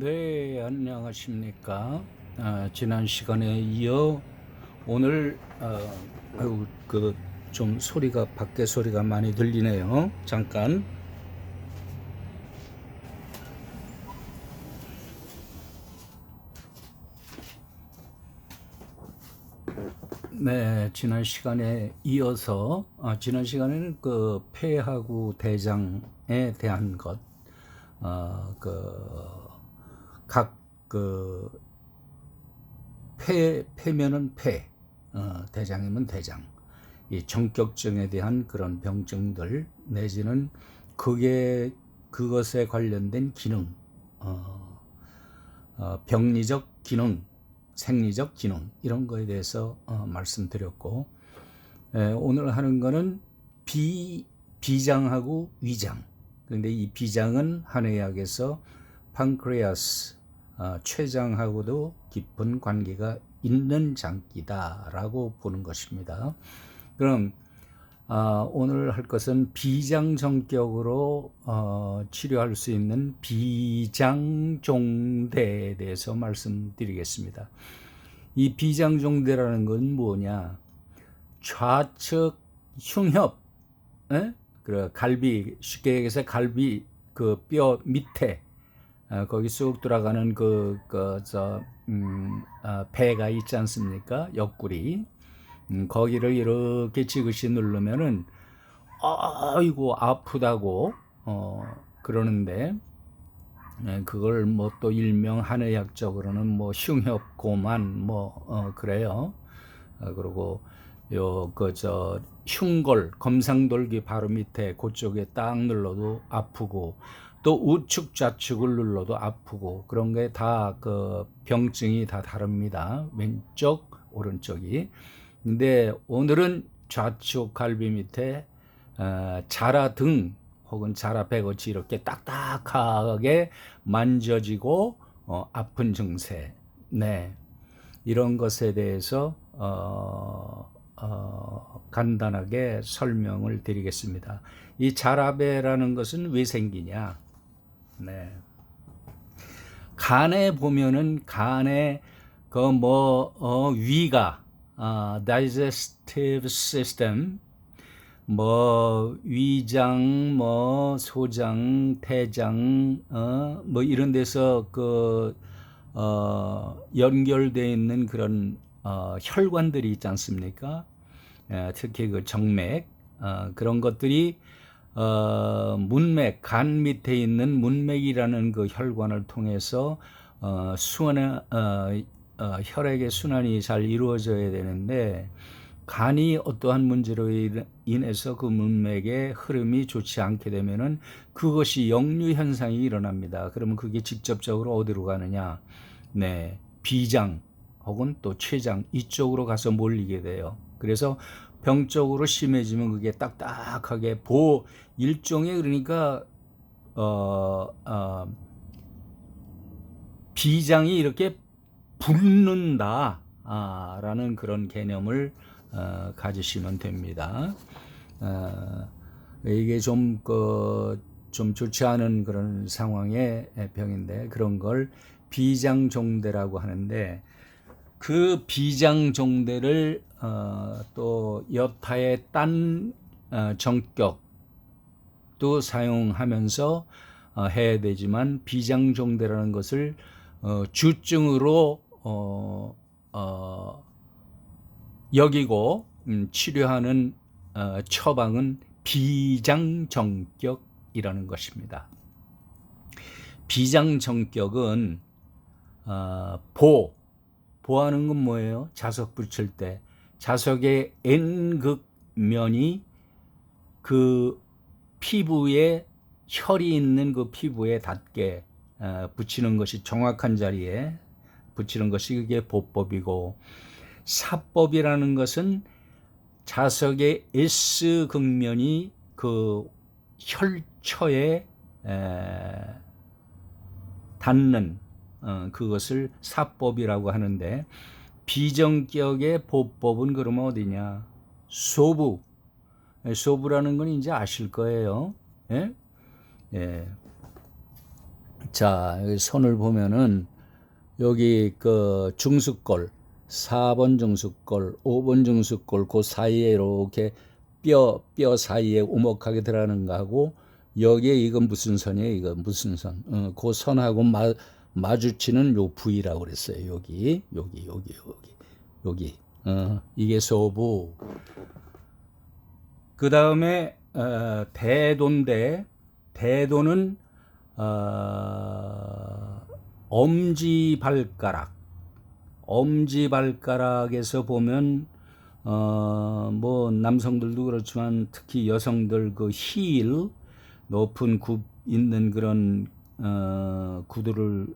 네, 안녕하십니까. 아, 지난 시간에 이어 오늘 어, 아유, 그좀 소리가 밖에 소리가 많이 들리네요. 잠깐. 네, 지난 시간에 이어서 아, 지난 시간에는 그 폐하고 대장에 대한 것, 어, 그 각그 폐, 폐면은 폐, 어, 대장이면 대장. 이 정격증에 대한 그런 병증들 내지는 그게 그것에 관련된 기능, 어, 어, 병리적 기능, 생리적 기능 이런 거에 대해서 어, 말씀드렸고 에, 오늘 하는 거는 비 비장하고 위장. 그런데 이 비장은 한의학에서 판크레아스 어, 췌장하고도 깊은 관계가 있는 장기다라고 보는 것입니다. 그럼 어, 오늘 할 것은 비장정격으로 어, 치료할 수 있는 비장종대에 대해서 말씀드리겠습니다. 이 비장종대라는 건 뭐냐? 좌측 흉협, 에? 그 갈비 쉽게 얘기해서 갈비 그 뼈 밑에 어, 거기 쑥 들어가는 그, 그, 저, 음, 어, 배가 있지 않습니까? 옆구리. 음, 거기를 이렇게 지그시 누르면은, 아이고, 아프다고, 어, 그러는데, 예, 그걸 뭐 또 일명 한의학적으로는 뭐 흉협 고만 뭐, 어, 그래요. 어, 그리고 요, 그, 저, 흉골, 검상돌기 바로 밑에 그쪽에 딱 눌러도 아프고, 또 우측 좌측을 눌러도 아프고 그런 게 다 그 병증이 다 다릅니다. 왼쪽 오른쪽이. 근데 오늘은 좌측 갈비 밑에 어, 자라 등 혹은 자라 배거치 이렇게 딱딱하게 만져지고 어, 아픈 증세. 네. 이런 것에 대해서 어, 어, 간단하게 설명을 드리겠습니다. 이 자라배라는 것은 왜 생기냐? 네. 간에 보면은 간에 그뭐 어, 위가 어, digestive system 뭐 위장 뭐 소장 대장 어, 뭐 이런 데서 그 어, 연결돼 있는 그런 어, 혈관들이 있지 않습니까? 예, 특히 그 정맥 어, 그런 것들이 어, 문맥, 간 밑에 있는 문맥이라는 그 혈관을 통해서 어, 순환, 어, 어, 혈액의 순환이 잘 이루어져야 되는데 간이 어떠한 문제로 인해서 그 문맥의 흐름이 좋지 않게 되면은 그것이 역류 현상이 일어납니다. 그러면 그게 직접적으로 어디로 가느냐? 네, 비장 혹은 또 췌장 이쪽으로 가서 몰리게 돼요. 그래서 병적으로 심해지면 그게 딱딱하게 보 일종의 그러니까 어, 어 비장이 이렇게 붓는다 아, 라는 그런 개념을 어, 가지시면 됩니다. 어, 이게 좀, 그, 좀 좋지 않은 그런 상황의 병인데 그런 걸 비장종대라고 하는데 그 비장종대를 어, 또 여타의 딴 어, 정격도 사용하면서 어, 해야 되지만 비장종대라는 것을 어, 주증으로 어, 어, 여기고 음, 치료하는 어, 처방은 비장정격이라는 것입니다. 비장정격은 어, 보 보하는 건 뭐예요? 자석 붙일 때 자석의 N극면이 그 피부에 혈이 있는 그 피부에 닿게 어, 붙이는 것이 정확한 자리에 붙이는 것이 그게 보법이고 사법이라는 것은 자석의 S 극면이 그 혈처에 에, 닿는 어, 그것을 사법이라고 하는데 비정격의 보법은 그러면 어디냐? 소부. 예, 소부라는 건 이제 아실 거예요. 예? 예. 자, 선을 보면은 여기 그 중수골 4번 중수골, 5번 중수골 그 사이에 이렇게 뼈, 뼈 사이에 오목하게 들어가는 거하고 여기에 이건 무슨 선이에요? 이거 무슨 선? 어, 그 선하고 마, 마주치는 요 부위라고 그랬어요. 여기, 여기, 여기, 여기, 여기. 어, 이게 소부. 그 다음에 어, 대도인데 대도는 어, 엄지 발가락, 엄지 발가락에서 보면 어, 뭐 남성들도 그렇지만 특히 여성들 그 힐 높은 굽 있는 그런 어, 구두를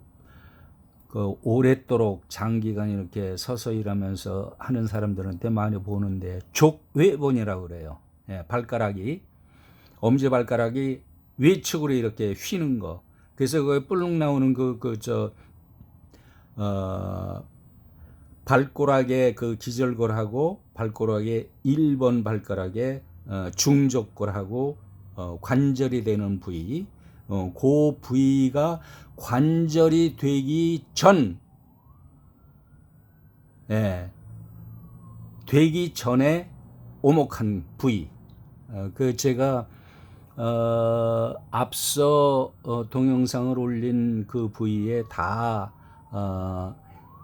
그 오랫도록 장기간 이렇게 서서 일하면서 하는 사람들한테 많이 보는데 족외본이라고 그래요. 예, 발가락이 엄지 발가락이 외측으로 이렇게 휘는 거. 그래서 그 뿔룩 나오는 그 그 저 어, 발가락의 그 기절골하고 발가락의 1번 발가락의 어, 중족골하고 어, 관절이 되는 부위, 어, 그 부위가 관절이 되기 전, 예, 되기 전에 오목한 부위. 어, 그 제가 어, 앞서 어, 동영상을 올린 그 부위에 다 어,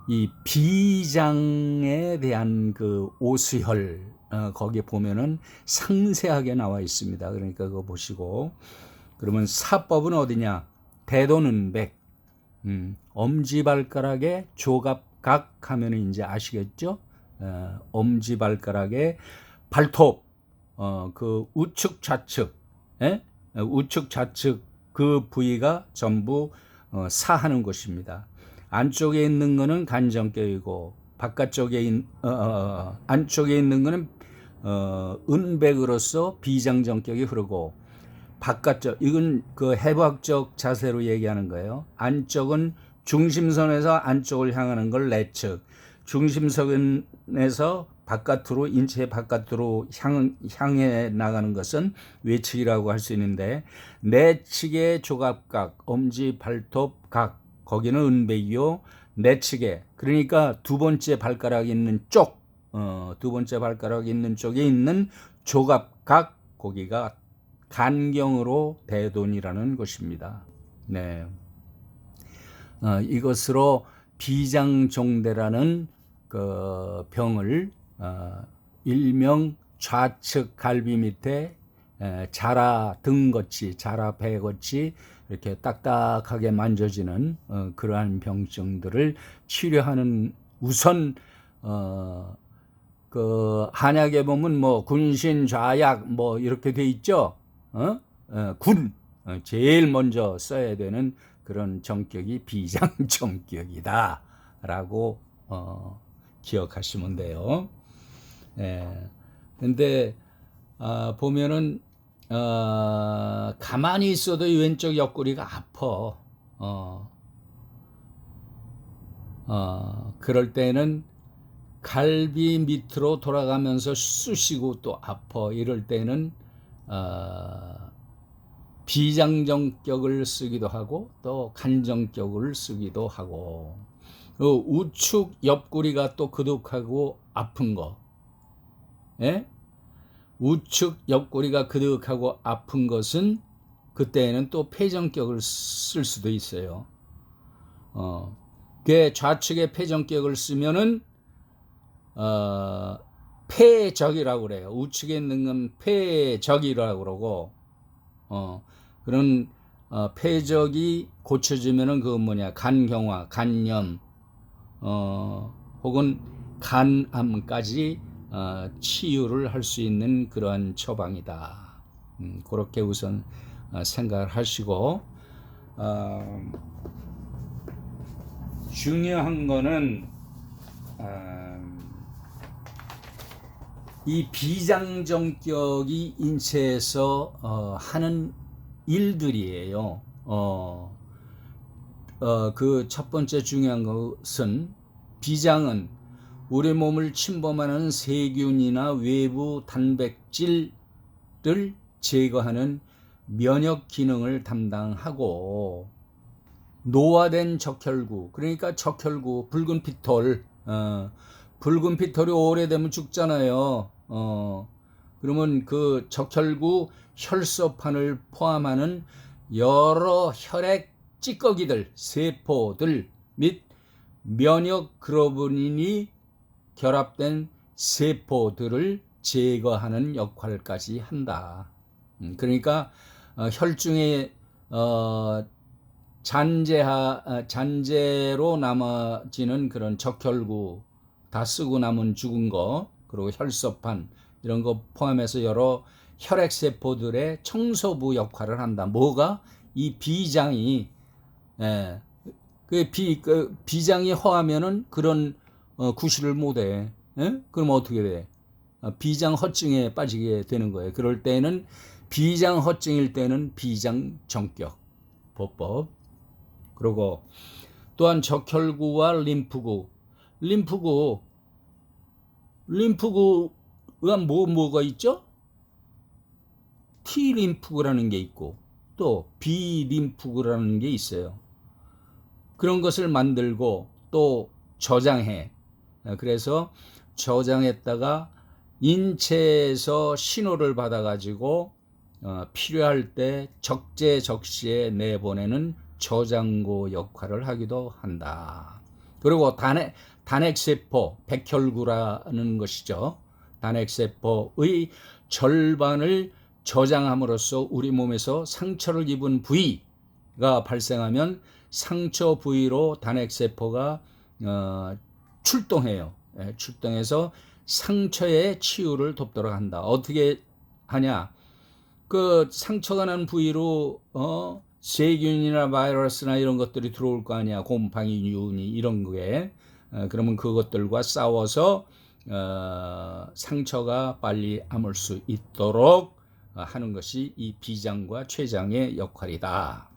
이 비장에 대한 그 오수혈 어, 거기에 보면은 상세하게 나와 있습니다. 그러니까 그거 보시고 그러면 사법은 어디냐? 대도는 백, 음, 엄지발가락에 조갑각 하면은 이제 아시겠죠? 어, 엄지발가락에 발톱, 어, 그 우측 좌측, 예? 우측 좌측 그 부위가 전부 어, 사하는 곳입니다. 안쪽에 있는 거는 간정뼈이고 바깥쪽에 있, 어, 어, 어, 안쪽에 있는 거는 어, 은백으로서 비장정격이 흐르고 바깥쪽 이건 그 해부학적 자세로 얘기하는 거예요. 안쪽은 중심선에서 안쪽을 향하는 걸 내측, 중심선에서 바깥으로 인체 바깥으로 향, 향해 나가는 것은 외측이라고 할 수 있는데 내측의 조각각, 엄지, 발톱, 각 거기는 은백이요. 내측에 그러니까 두 번째 발가락 있는 쪽, 어, 두 번째 발가락 있는 쪽에 있는 조각각 거기가 간경으로 대돈이라는 것입니다. 네. 어, 이것으로 비장종대라는 그 병을 어, 일명 좌측 갈비 밑에 에, 자라 등거치, 자라 배거치 이렇게 딱딱하게 만져지는 어, 그러한 병증들을 치료하는 우선 어, 그 한약에 보면 뭐 군신 좌약 뭐 이렇게 돼 있죠. 어? 어, 군 어, 제일 먼저 써야 되는 그런 정격이 비장 정격이다라고 어, 기억하시면 돼요. 예. 근데 아, 보면은 어, 가만히 있어도 왼쪽 옆구리가 아파. 어. 어, 그럴 때는 갈비 밑으로 돌아가면서 쑤시고 또 아파. 이럴 때는 어, 비장정격을 쓰기도 하고 또 간정격을 쓰기도 하고 그 우측 옆구리가 또 그득하고 아픈 거. 예? 우측 옆구리가 그득하고 아픈 것은 그때에는 또 폐정격을 쓸 수도 있어요. 어, 그 좌측에 폐정격을 쓰면은 어, 폐적이라고 그래요. 우측에 있는 건 폐적이라고 그러고 어, 그런 어, 폐적이 고쳐지면은 그 뭐냐 간경화, 간염, 어, 혹은 간암까지 어, 치유를 할 수 있는 그러한 처방이다. 음, 그렇게 우선 어, 생각을 하시고 어, 중요한 거는 어, 이 비장정격이 인체에서 어, 하는 일들이에요. 어, 어, 그 첫 번째 중요한 것은 비장은 우리 몸을 침범하는 세균이나 외부 단백질을 제거하는 면역 기능을 담당하고 노화된 적혈구 그러니까 적혈구 붉은 피톨 어, 붉은 피톨이 오래되면 죽잖아요. 어, 그러면 그 적혈구 혈소판을 포함하는 여러 혈액 찌꺼기들, 세포들 및 면역 글로브린이 결합된 세포들을 제거하는 역할까지 한다. 음, 그러니까 어, 혈중에 어, 잔재하 어, 잔재로 남아지는 그런 적혈구 다 쓰고 남은 죽은 거 그리고 혈소판 이런 거 포함해서 여러 혈액 세포들의 청소부 역할을 한다. 뭐가 이 비장이 예, 그 비, 그 비장이 허하면은 그런 어, 구실을 못해. 예? 그럼 어떻게 돼? 어, 비장 허증에 빠지게 되는 거예요. 그럴 때는 비장 허증일 때는 비장 정격 보법. 그리고 또한 적혈구와 림프구, 림프구, 림프구가 뭐 뭐가 있죠? T 림프구라는 게 있고 또 B 림프구라는 게 있어요. 그런 것을 만들고 또 저장해. 그래서 저장했다가 인체에서 신호를 받아가지고 어, 필요할 때 적재적시에 내보내는 저장고 역할을 하기도 한다. 그리고 단핵, 단핵세포, 백혈구라는 것이죠. 단핵세포의 절반을 저장함으로써 우리 몸에서 상처를 입은 부위가 발생하면 상처 부위로 단핵세포가 어, 출동해요. 예, 출동해서 상처의 치유를 돕도록 한다. 어떻게 하냐? 그 상처가 난 부위로 어 세균이나 바이러스나 이런 것들이 들어올 거 아니야. 곰팡이, 유니 이런 거에 어, 그러면 그것들과 싸워서 어, 상처가 빨리 아물 수 있도록 어, 하는 것이 이 비장과 췌장의 역할이다.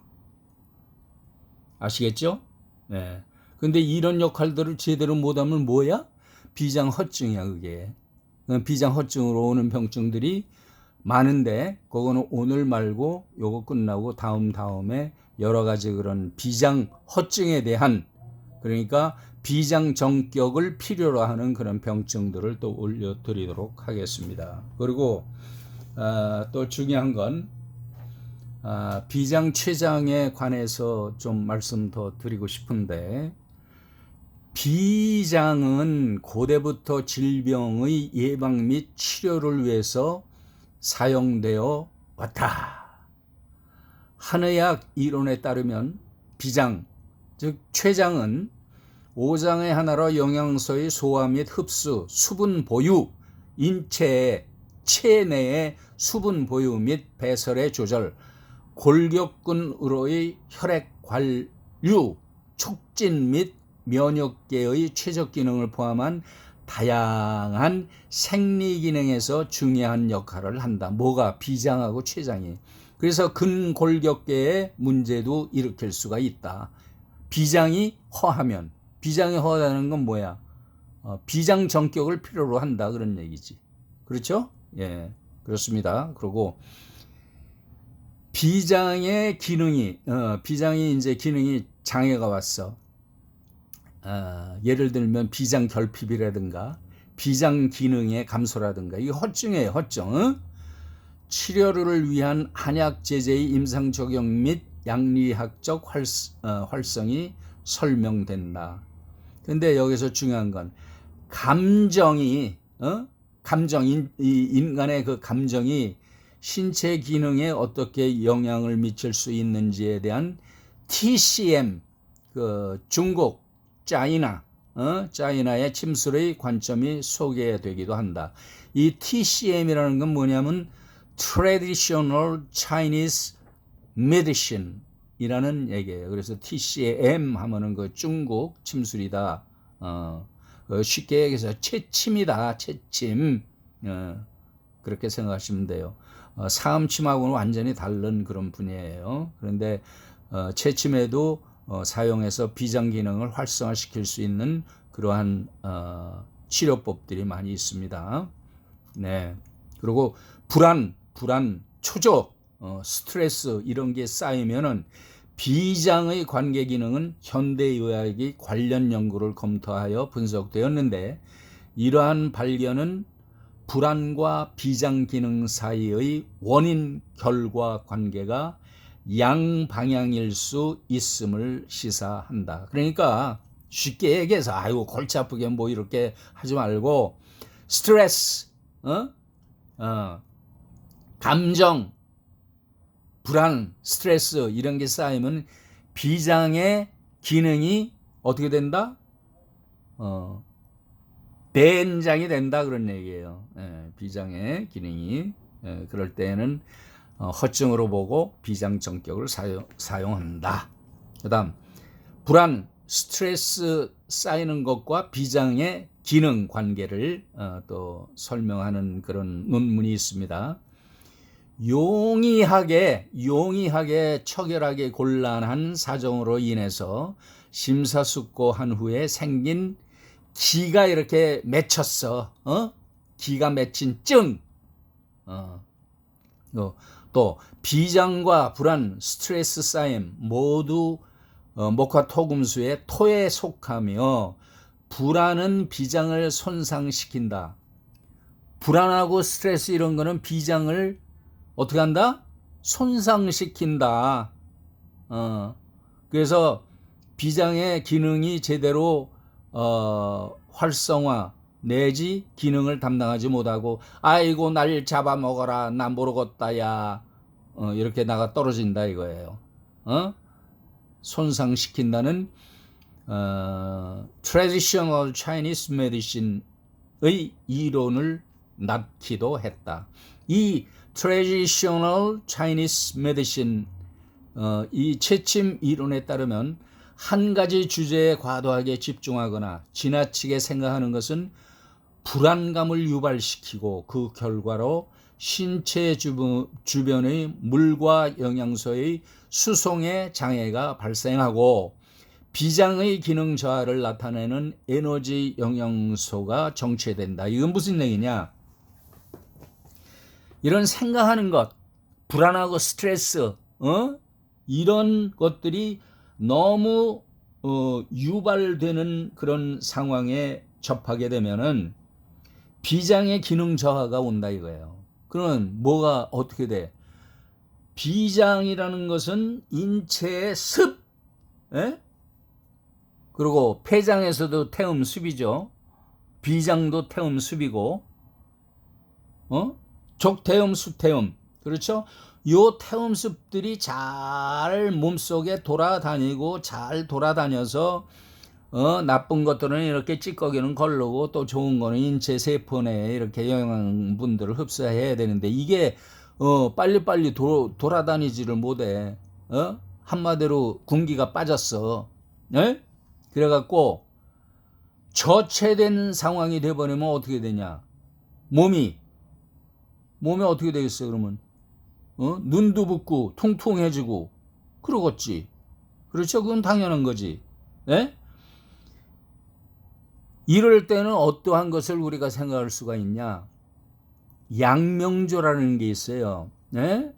아시겠죠? 네. 근데 이런 역할들을 제대로 못하면 뭐야? 비장 허증이야, 그게. 비장 허증으로 오는 병증들이 많은데, 그거는 오늘 말고 요거 끝나고 다음 다음에 여러 가지 그런 비장 허증에 대한, 그러니까 비장 정격을 필요로 하는 그런 병증들을 또 올려드리도록 하겠습니다. 그리고, 어, 또 중요한 건, 아, 비장 췌장에 관해서 좀 말씀 더 드리고 싶은데 비장은 고대부터 질병의 예방 및 치료를 위해서 사용되어 왔다. 한의학 이론에 따르면 비장, 즉 췌장은 오장의 하나로 영양소의 소화 및 흡수, 수분 보유, 인체의 체내의 수분 보유 및 배설의 조절, 골격근으로의 혈액 관류, 촉진 및 면역계의 최적 기능을 포함한 다양한 생리 기능에서 중요한 역할을 한다. 뭐가 비장하고 췌장이. 그래서 근골격계의 문제도 일으킬 수가 있다. 비장이 허하면 비장이 허하다는 건 뭐야? 어, 비장 정격을 필요로 한다 그런 얘기지. 그렇죠? 예. 그렇습니다. 그리고 비장의 기능이 어, 비장이 이제 기능이 장애가 왔어. 어, 예를 들면 비장 결핍이라든가 비장 기능의 감소라든가 이게 허증이에요, 허증. 어? 치료를 위한 한약 제제의 임상 적용 및 양리학적 활, 어, 활성이 설명된다. 근데 여기서 중요한 건 감정이 어? 감정 인, 인간의 그 감정이 신체 기능에 어떻게 영향을 미칠 수 있는지에 대한 TCM 그 중국 짜이나 어? 짜이나의 침술의 관점이 소개되기도 한다. 이 TCM이라는 건 뭐냐면 Traditional Chinese Medicine 이라는 얘기예요. 그래서 TCM 하면은 그 중국 침술이다. 어, 그 쉽게 얘기해서 채침이다. 채침. 어, 그렇게 생각하시면 돼요. 어, 사음침하고는 완전히 다른 그런 분야예요. 그런데 어, 채침에도 어, 사용해서 비장 기능을 활성화시킬 수 있는 그러한 어, 치료법들이 많이 있습니다. 네. 그리고 불안, 불안, 초조, 어, 스트레스 이런 게 쌓이면은 비장의 관계 기능은 현대의학이 관련 연구를 검토하여 분석되었는데 이러한 발견은 불안과 비장 기능 사이의 원인 결과 관계가 양방향일 수 있음을 시사한다. 그러니까 쉽게 얘기해서 아이고 골치 아프게 뭐 이렇게 하지 말고 스트레스, 어? 어, 감정, 불안, 스트레스 이런 게 쌓이면 비장의 기능이 어떻게 된다? 어, 대장이 된다 그런 얘기예요. 예, 비장의 기능이 예, 그럴 때는 어, 허증으로 보고 비장 정격을 사용, 사용한다. 그다음 불안, 스트레스 쌓이는 것과 비장의 기능 관계를 어, 또 설명하는 그런 논문이 있습니다. 용이하게 용이하게 처결하기 곤란한 사정으로 인해서 심사숙고한 후에 생긴 기가 이렇게 맺혔어. 어? 기가 맺힌 증. 어. 어. 또 비장과 불안, 스트레스 쌓임 모두 어, 목화 토금수의 토에 속하며 불안은 비장을 손상시킨다. 불안하고 스트레스 이런 거는 비장을 어떻게 한다? 손상시킨다. 어. 그래서 비장의 기능이 제대로 어, 활성화 내지 기능을 담당하지 못하고 아이고 날 잡아먹어라 나 모르겠다야 어, 이렇게 나가 떨어진다 이거예요. 어? 손상시킨다는 어, traditional Chinese medicine의 이론을 낳기도 했다. 이 traditional Chinese medicine 어, 이 채침 이론에 따르면 한 가지 주제에 과도하게 집중하거나 지나치게 생각하는 것은 불안감을 유발시키고 그 결과로 신체 주변의 물과 영양소의 수송에 장애가 발생하고 비장의 기능 저하를 나타내는 에너지 영양소가 정체된다. 이건 무슨 얘기냐? 이런 생각하는 것, 불안하고 스트레스, 어? 이런 것들이 너무 어, 유발되는 그런 상황에 접하게 되면은 비장의 기능 저하가 온다 이거예요. 그러면 뭐가 어떻게 돼? 비장이라는 것은 인체의 습, 에? 예? 그리고 폐장에서도 태음 습이죠. 비장도 태음 습이고, 어? 족태음, 수태음, 그렇죠? 요 태음습들이 잘 몸속에 돌아다니고 잘 돌아다녀서 어, 나쁜 것들은 이렇게 찌꺼기는 걸르고 또 좋은 거는 인체 세포 내에 이렇게 영양분들을 흡수해야 되는데 이게 어, 빨리빨리 도, 돌아다니지를 못해. 어? 한마디로 군기가 빠졌어. 네? 그래갖고 저체된 상황이 돼버리면 어떻게 되냐? 몸이 몸이 어떻게 되겠어요? 그러면 어? 눈도 붓고 통통해지고 그러겠지. 그렇죠? 그건 당연한 거지. 예? 이럴 때는 어떠한 것을 우리가 생각할 수가 있냐? 양명조라는 게 있어요. 예?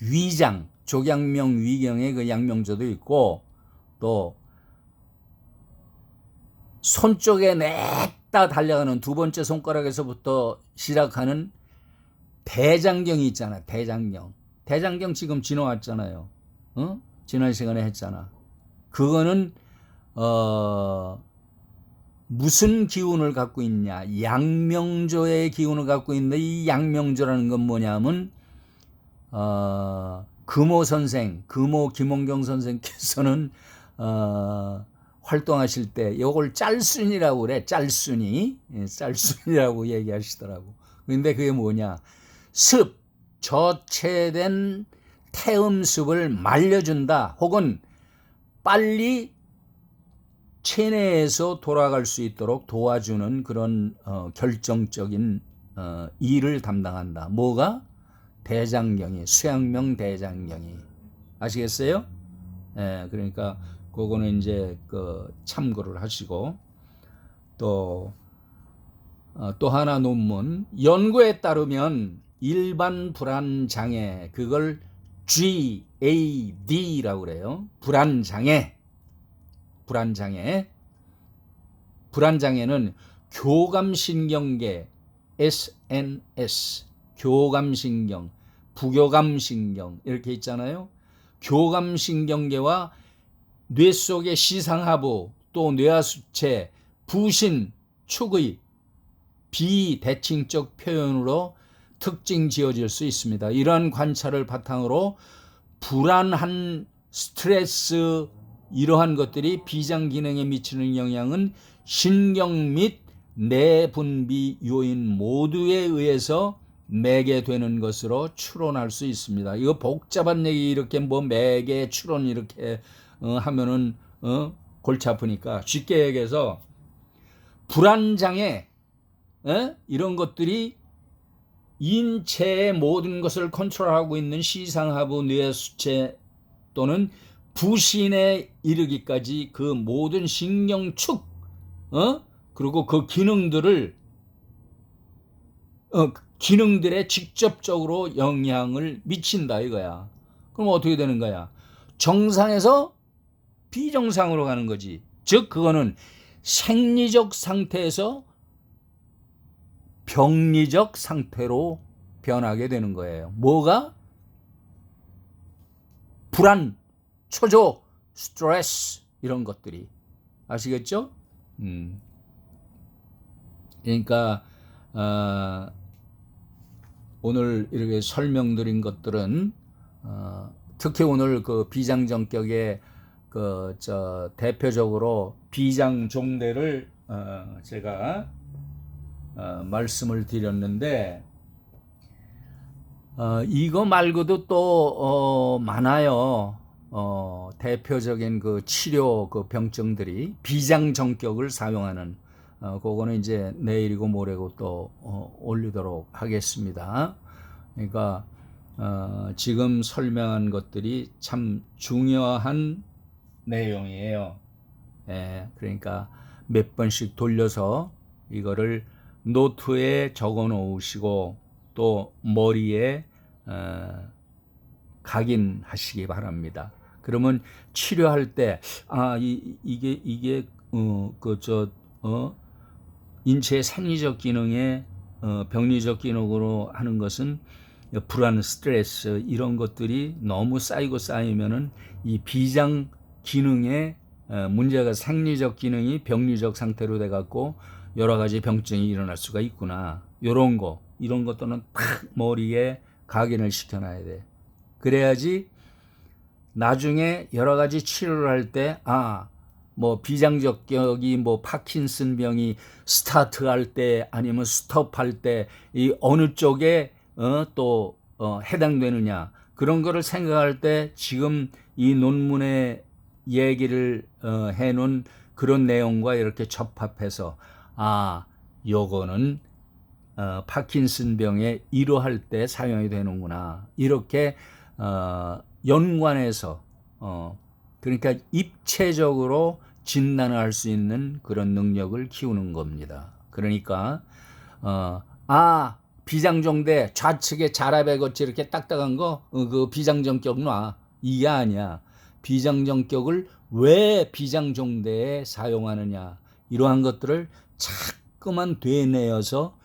위장, 족양명 위경의 그 양명조도 있고 또 손 쪽에 냈 다 달려가는 두 번째 손가락에서부터 시작하는 대장경이 있잖아. 대장경. 대장경 지금 지나왔잖아요. 어? 지난 시간에 했잖아. 그거는 어 무슨 기운을 갖고 있냐? 양명조의 기운을 갖고 있는데 이 양명조라는 건 뭐냐면 어 금호 선생, 금호 김원경 선생께서는 어 활동하실 때 요걸 짤순이라고 그래. 짤순이. 예, 짤순이라고 얘기하시더라고. 근데 그게 뭐냐? 습, 저체된 태음습을 말려준다. 혹은 빨리 체내에서 돌아갈 수 있도록 도와주는 그런 어, 결정적인 어, 일을 담당한다. 뭐가? 대장경이, 수양명 대장경이. 아시겠어요? 예, 그러니까 그거는 이제 그 참고를 하시고 또, 어, 또 하나 논문. 연구에 따르면 일반 불안 장애 그걸 GAD라고 그래요. 불안장애. 불안장애. 불안장애는 교감신경계 SNS, 교감신경, 부교감신경 이렇게 있잖아요. 교감신경계와 뇌 속의 시상하부 또 뇌하수체, 부신, 축의 비대칭적 표현으로 특징 지어질 수 있습니다. 이러한 관찰을 바탕으로 불안한 스트레스 이러한 것들이 비장 기능에 미치는 영향은 신경 및 내분비 요인 모두에 의해서 매개 되는 것으로 추론할 수 있습니다. 이거 복잡한 얘기 이렇게 뭐 매개 추론 이렇게 어, 하면은 어, 골치 아프니까 쉽게 얘기해서 불안장애 에? 이런 것들이 인체의 모든 것을 컨트롤하고 있는 시상하부 뇌 수체 또는 부신에 이르기까지 그 모든 신경축 어? 그리고 그 기능들을 어, 기능들에 직접적으로 영향을 미친다 이거야. 그럼 어떻게 되는 거야? 정상에서 비정상으로 가는 거지. 즉 그거는 생리적 상태에서 병리적 상태로 변하게 되는 거예요. 뭐가? 불안, 초조, 스트레스 이런 것들이 아시겠죠? 음. 그러니까 어, 오늘 이렇게 설명드린 것들은 어, 특히 오늘 그 비장정격의 그 저 대표적으로 비장 종대를 어, 제가 어, 말씀을 드렸는데 어, 이거 말고도 또 어, 많아요. 어, 대표적인 그 치료 그 병증들이 비장 정격을 사용하는 어, 그거는 이제 내일이고 모레고 또 어, 올리도록 하겠습니다. 그러니까 어, 지금 설명한 것들이 참 중요한 내용이에요. 예, 그러니까 몇 번씩 돌려서 이거를 노트에 적어 놓으시고 또 머리에 어, 각인하시기 바랍니다. 그러면 치료할 때, 아, 이, 이게, 이게, 어, 그, 저, 어, 인체의 생리적 기능에, 어, 병리적 기능으로 하는 것은 불안, 스트레스, 이런 것들이 너무 쌓이고 쌓이면은 이 비장 기능에 어, 문제가 생리적 기능이 병리적 상태로 돼 갖고 여러 가지 병증이 일어날 수가 있구나. 요런 거, 이런 것들은 탁 머리에 각인을 시켜놔야 돼. 그래야지 나중에 여러 가지 치료를 할 때, 아, 뭐 비장적격이 뭐 파킨슨 병이 스타트할 때 아니면 스톱할 때 이 어느 쪽에 어, 또 어, 해당되느냐 그런 거를 생각할 때 지금 이 논문에 얘기를 어, 해놓은 그런 내용과 이렇게 접합해서 아 요거는 어, 파킨슨 병에 이러할 때 사용이 되는구나 이렇게 어, 연관해서 어, 그러니까 입체적으로 진단을 할 수 있는 그런 능력을 키우는 겁니다. 그러니까 어, 아 비장정대 좌측에 자라배 거치 이렇게 딱딱한 거그 비장정격 놔 이게 아니야. 비장정격을 왜 비장정대에 사용하느냐 이러한 것들을 자꾸만 되뇌어서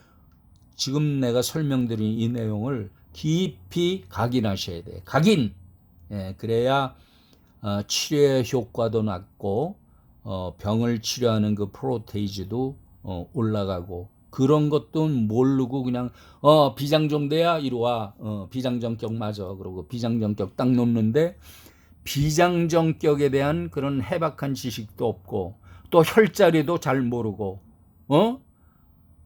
지금 내가 설명드린 이 내용을 깊이 각인하셔야 돼. 각인. 예, 그래야 어, 치료의 효과도 낮고 어, 병을 치료하는 그 프로테이지도 어, 올라가고 그런 것도 모르고 그냥 어 비장정대야 이리 와 어, 비장정격 맞아 그러고 비장정격 딱 놓는데 비장정격에 대한 그런 해박한 지식도 없고 또 혈자리도 잘 모르고 어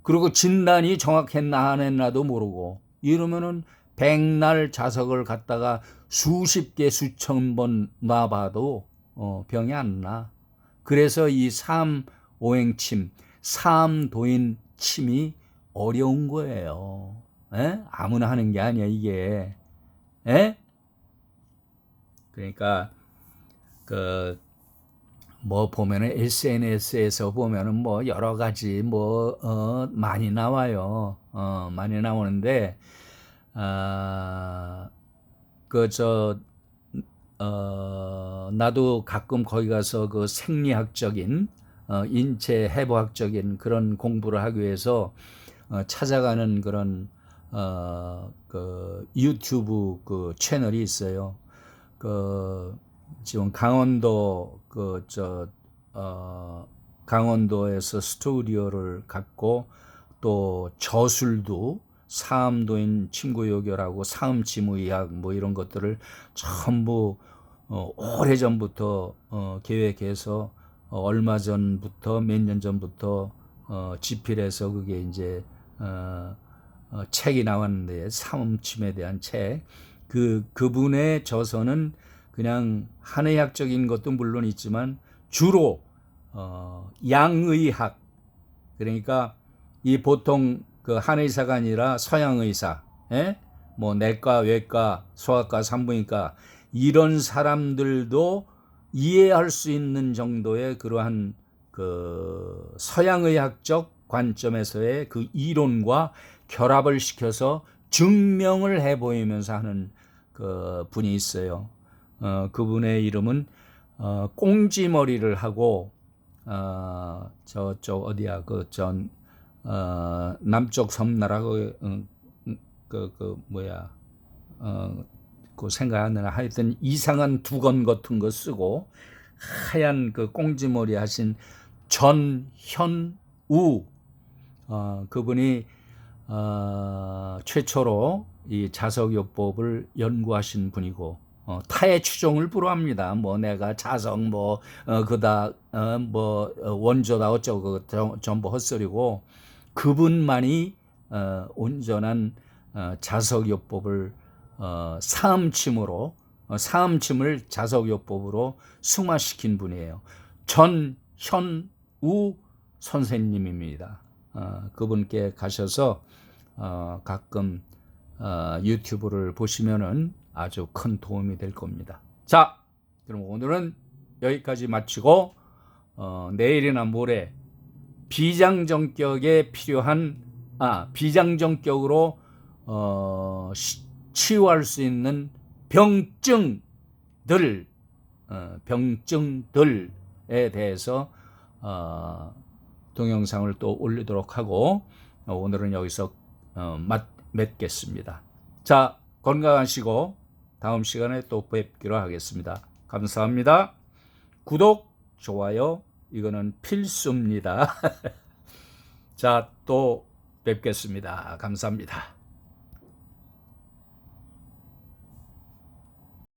그리고 진단이 정확했나 안 했나도 모르고 이러면은 백날 자석을 갖다가 수십 개 수천 번 놔봐도 어, 병이 안 나. 그래서 이 삼오행침, 삼도인 침이 어려운 거예요. 에? 아무나 하는 게 아니야 이게. 에? 그러니까 그 뭐 보면은 SNS에서 보면은 뭐 여러 가지 뭐 어, 많이 나와요. 어, 많이 나오는데 아, 그저 어, 나도 가끔 거기 가서 그 생리학적인 어, 인체 해부학적인 그런 공부를 하기 위해서 어, 찾아가는 그런 어, 그 유튜브 그 채널이 있어요. 그 지금 강원도 그저 어, 강원도에서 스튜디오를 갖고 또 저술도 사암도인 친구요결하고 사음치무의학 뭐 이런 것들을 전부 어, 오래 전부터 어, 계획해서 어, 얼마 전부터 몇 년 전부터 어, 집필해서 그게 이제 어, 어, 책이 나왔는데 사음침에 대한 책. 그 그분의 저서는 그냥 한의학적인 것도 물론 있지만 주로 어, 양의학 그러니까 이 보통 그 한의사가 아니라 서양 의사, 예? 뭐 내과, 외과, 소아과, 산부인과 이런 사람들도 이해할 수 있는 정도의 그러한 그 서양 의학적 관점에서의 그 이론과 결합을 시켜서 증명을 해 보이면서 하는 그 분이 있어요. 어, 그분의 이름은 어, 꽁지머리를 하고 어, 저쪽 어디야? 그전 어, 남쪽 섬나라고 어, 그, 그 뭐야? 어, 그 생각 안 나나 하여튼 이상한 두건 같은 거 쓰고 하얀 그 꽁지머리 하신 전현우. 어, 그분이 어, 최초로 이 자석요법을 연구하신 분이고 어, 타의 추종을 불허합니다. 뭐 내가 자석 뭐 어, 그다 어, 뭐 어, 원조다 어쩌고 그 전부 헛소리고 그분만이 어, 온전한 어, 자석요법을 어, 사음침으로 어, 사음침을 자석요법으로 승화시킨 분이에요. 전현우 선생님입니다. 어, 그분께 가셔서 어, 가끔 어, 유튜브를 보시면은 아주 큰 도움이 될 겁니다. 자, 그럼 오늘은 여기까지 마치고 어, 내일이나 모레 비장정격에 필요한 아 비장정격으로 어, 시, 치유할 수 있는 병증들 어, 병증들에 대해서 어, 동영상을 또 올리도록 하고 어, 오늘은 여기서 어, 맞, 맺겠습니다. 자 건강하시고 다음 시간에 또 뵙기로 하겠습니다. 감사합니다. 구독, 좋아요, 이거는 필수입니다. 자, 또 뵙겠습니다. 감사합니다.